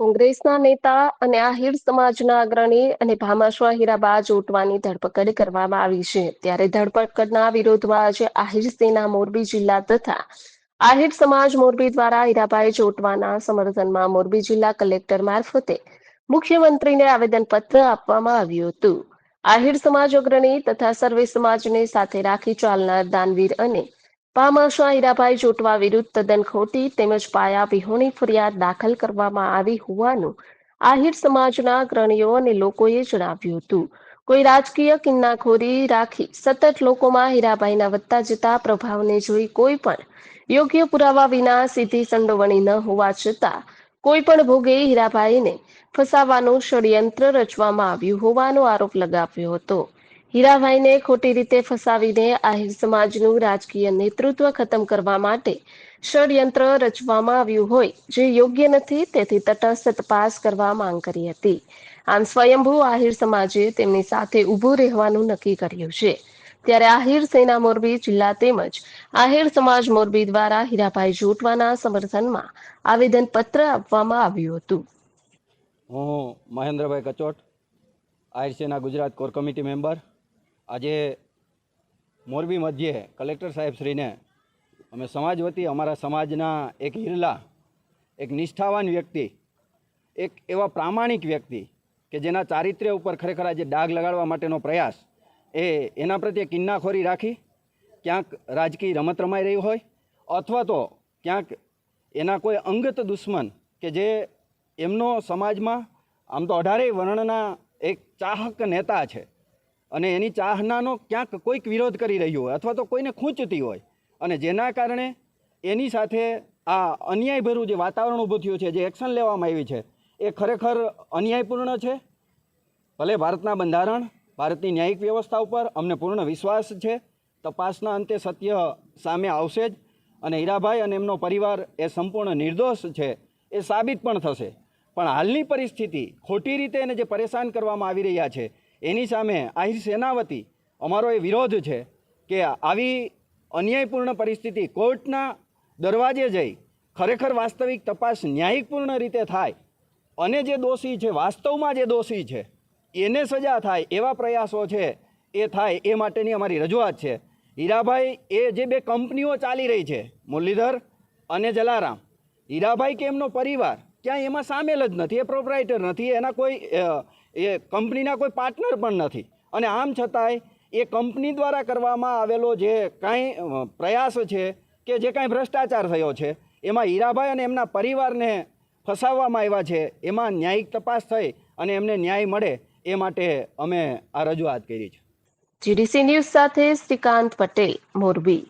કોંગ્રેસના નેતા અને આહિર સમાજના અગ્રણી અને ભામાશ્વા હીરાબા જોટવાની ધરપકડ કરવામાં આવી છે. ત્યારે ધરપકડના વિરોધમાં આજે આહિર સેના મોરબી જિલ્લા તથા આહિર સમાજ મોરબી દ્વારા હીરાબાઈ જોટવાના સમર્થનમાં મોરબી જિલ્લા કલેક્ટર મારફતે મુખ્યમંત્રીને આવેદનપત્ર આપવામાં આવ્યું હતું. આહિર સમાજ અગ્રણી તથા સર્વે સમાજને સાથે રાખી ચાલનાર દાનવીર અને પામાશા હીરાભાઈ જોટવા વિરુદ્ધ તદ્દન ખોટી તેમજ પાયા વિહોણી ફરિયાદ દાખલ કરવામાં આવી હોવાનું આહિર સમાજના અગ્રણીઓ અને લોકોએ જણાવ્યું હતું. કોઈ રાજકીય કિન્નાખોરી રાખી સતત લોકોમાં હીરાભાઈના વધતા જતા પ્રભાવને જોઈ કોઈ પણ યોગ્ય પુરાવા વિના સીધી સંડોવણી ન હોવા છતાં કોઈ પણ ભોગે હીરાભાઈને ફસાવાનું ષડયંત્ર રચવામાં આવ્યું હોવાનો આરોપ લગાવ્યો હતો. હીરાભાઈને ખોટી રીતે ફસાવીને આહિર સમાજનું રાજકીય નેતૃત્વ ખતમ કરવા માટે ષડયંત્ર રચવામાં આવ્યું હોય, જે યોગ્ય નથી, તેથી તટસ્થ તપાસ કરવા માંગ કરી હતી. આમ સ્વયંભૂ આહિર સમાજે તેમની સાથે ઊભું રહેવાનું નક્કી કર્યું છે. ત્યારે આહિર સેના મોરબી જિલ્લા તેમજ આહિર સમાજ મોરબી દ્વારા હીરાભાઈ જોટવાના સમર્થનમાં આવેદન પત્ર આપવામાં આવ્યું હતું. હું મહેન્દ્રભાઈ કચોટ, આહિર સેના ગુજરાત કોર કમિટી મેમ્બર. આજે મોરબી મધ્યે કલેક્ટર સાહેબશ્રીને અમે સમાજ વતી અમારા સમાજના એક હિરલા એક નિષ્ઠાવાન વ્યક્તિ, એક એવા પ્રામાણિક વ્યક્તિ કે જેના ચારિત્ર્ય ઉપર ખરેખર આજે ડાઘ લગાડવા માટેનો પ્રયાસ, એ એના પ્રત્યે કિન્નાખોરી રાખી, ક્યાંક રાજકીય રમત રમાઈ રહી હોય, અથવા તો ક્યાંક એના કોઈ અંગત દુશ્મન કે જે એમનો સમાજમાં આમ તો અઢારેય વર્ણના એક ચાહક નેતા છે અને એની ચાહનાનો ક્યાંક કોઈક વિરોધ કરી રહ્યું હોય અથવા તો કોઈને ખૂંચતી હોય. અને જેના કારણે એની સાથે આ અન્યાયભર્યું જે વાતાવરણ ઊભું થયું છે, જે એક્શન લેવામાં આવી છે, એ ખરેખર અન્યાયપૂર્ણ છે? ભલે ભારતના બંધારણ, ભારતની ન્યાયિક વ્યવસ્થા ઉપર અમને પૂર્ણ વિશ્વાસ છે, તપાસના અંતે સત્ય સામે આવશે જ અને હીરાભાઈ અને એમનો પરિવાર એ સંપૂર્ણ નિર્દોષ છે, એ સાબિત પણ થશે. પણ હાલની પરિસ્થિતિ ખોટી રીતે એને જે પરેશાન કરવામાં આવી રહ્યા છે એની સામે આહિર સેનાવતી, અમારો એ વિરોધ છે કે આવી અન્યાયપૂર્ણ પરિસ્થિતિ કોર્ટના દરવાજે જઈ ખરેખર વાસ્તવિક તપાસ ન્યાયિકપૂર્ણ રીતે થાય અને જે દોષી છે, વાસ્તવમાં જે દોષી છે, એને સજા થાય એવા પ્રયાસો છે, એ થાય એ માટેની અમારી રજૂઆત છે. હીરાભાઈ, એ જે બે કંપનીઓ ચાલી રહી છે, મુરલીધર અને જલારામ, હીરાભાઈ કે એમનો પરિવાર ક્યાંય એમાં સામેલ જ નથી, એ પ્રોપરાઇટર નથી, એના કોઈ એ કંપનીના કોઈ પાર્ટનર પણ નથી. અને આમ છતાંય એ કંપની દ્વારા કરવામાં આવેલો જે કાંઈ પ્રયાસ છે કે જે કાંઈ ભ્રષ્ટાચાર થયો છે, એમાં હીરાભાઈ અને એમના પરિવારને ફસાવવામાં આવ્યા છે, એમાં ન્યાયિક તપાસ થઈ અને એમને ન્યાય મળે એ માટે અમે આ રજૂઆત કરી છે. જીડીસી ન્યૂઝ સાથે શ્રીકાંત પટેલ, મોરબી.